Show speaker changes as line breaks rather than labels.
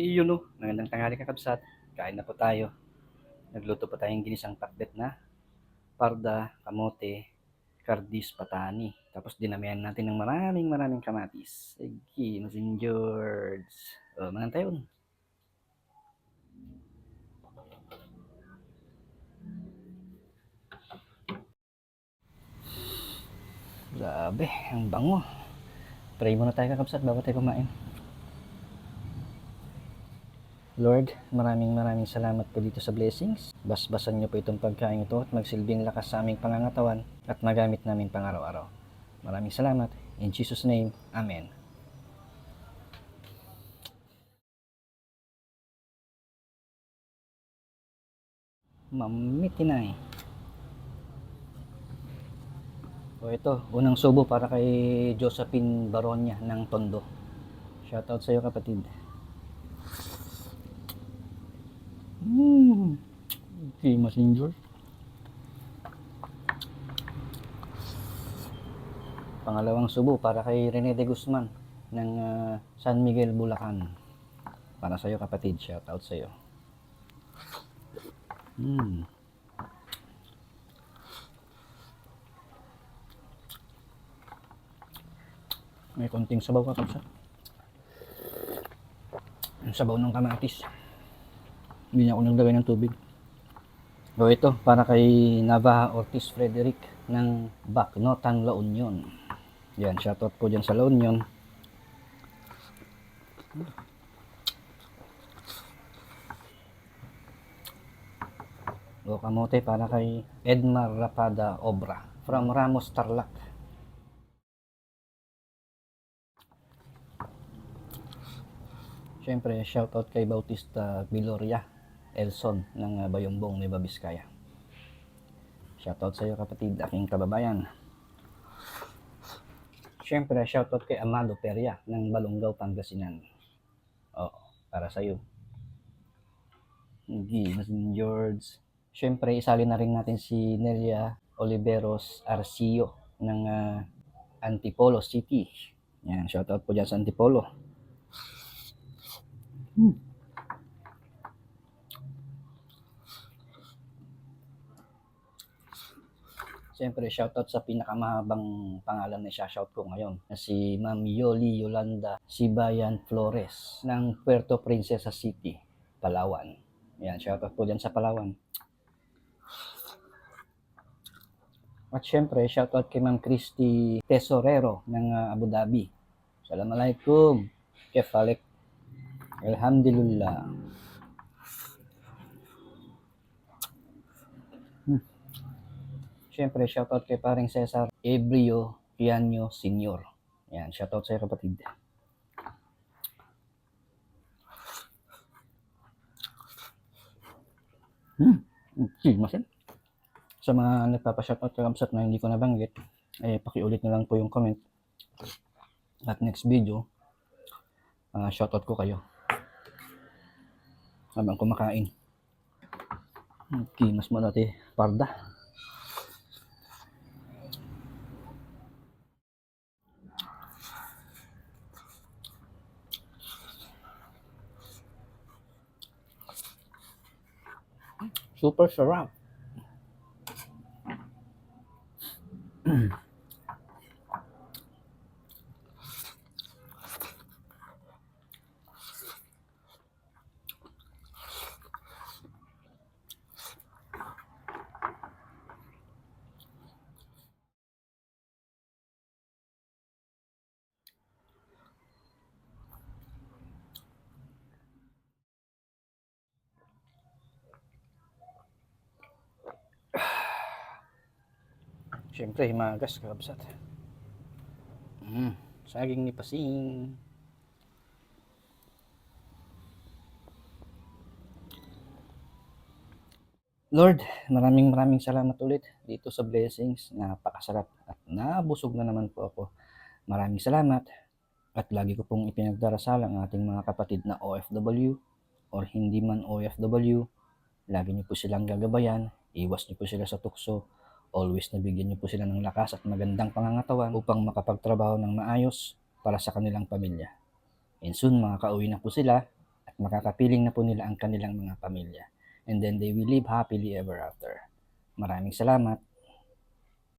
Iyon no, magandang tanghali kakabsat. Kain na po tayo. Nagluto pa tayong ginisang pakbet na parda, kamote, kardis, patani. Tapos dinamihan natin ng maraming maraming kamatis. Sige, Masin George. O, mangan tayo. Grabe, ang bango. Pray muna tayo kakabsat bago tayo kumain. Lord, maraming maraming salamat po dito sa blessings. Basbasan niyo po itong pagkain ito at magsilbing lakas sa aming pangangatawan at magamit namin pang araw-araw. Maraming salamat. In Jesus' name, Amen. Mamitinay. O ito, unang subo para kay Josephine Baronia ng Tondo. Shoutout sa iyo kapatid. Mm. Okay, messenger. Pangalawang subo para kay Rene de Guzman ng ah, San Miguel, Bulacan. Para sa iyo kapatid, shout out sa iyo. Mm. May konting sabaw ka kapsa. Yung sabaw ng kamatis. Hindi niya ako naglagay ng tubig. So ito, para kay Navaja Ortiz Frederick ng Bacnotan, La Union. Yan, shoutout po dyan sa La Union. O para kay Edmar Rapada Obra from Ramos Tarlac. Siyempre, shoutout kay Bautista Biloria Elson ng uh, Bayumbong, Nueva Vizcaya. Shoutout sa iyo kapatid, aking kababayan. Siyempre, shoutout kay Amado Peria ng Balongaw, Pangasinan. Oo, para sa iyo. Hindi, George. Siyempre, isali na rin natin si Nelia Oliveros Arcio ng uh, Antipolo City. Yan, shoutout po dyan sa Antipolo. Hmm. Siyempre, shoutout sa pinakamahabang pangalan na shout ko ngayon na si Ma'am Yoli Yolanda Sibayan Flores ng Puerto Princesa City, Palawan. Yan, shoutout po dyan sa Palawan. At syempre, shoutout kay Ma'am Christy Tesorero ng uh, Abu Dhabi. Assalamualaikum. Kefalik. Alhamdulillah. Hmm. Siyempre, shoutout kay paring Cesar Ebrio Pianyo Senior. Yan, shoutout sa iyo kapatid. Hmm, masin. Sa mga nagpapa-shoutout kay Kamsat na hindi ko nabanggit, eh, pakiulit na lang po yung comment. At next video, uh, shoutout ko kayo. Habang kumakain. Okay, mas malati parda. Super sarap. Siyempre, himagas kakabsat. Mm, saging ni Pasing. Lord, maraming maraming salamat ulit dito sa blessings. Napakasarap at nabusog na naman po ako. Maraming salamat at lagi ko pong ipinagdarasal ang ating mga kapatid na OFW or hindi man OFW. Lagi niyo po silang gagabayan, iwas niyo po sila sa tukso, always nabigyan niyo po sila ng lakas at magandang pangangatawan upang makapagtrabaho ng maayos para sa kanilang pamilya. And soon, makakauwi na po sila at makakapiling na po nila ang kanilang mga pamilya. And then they will live happily ever after. Maraming salamat.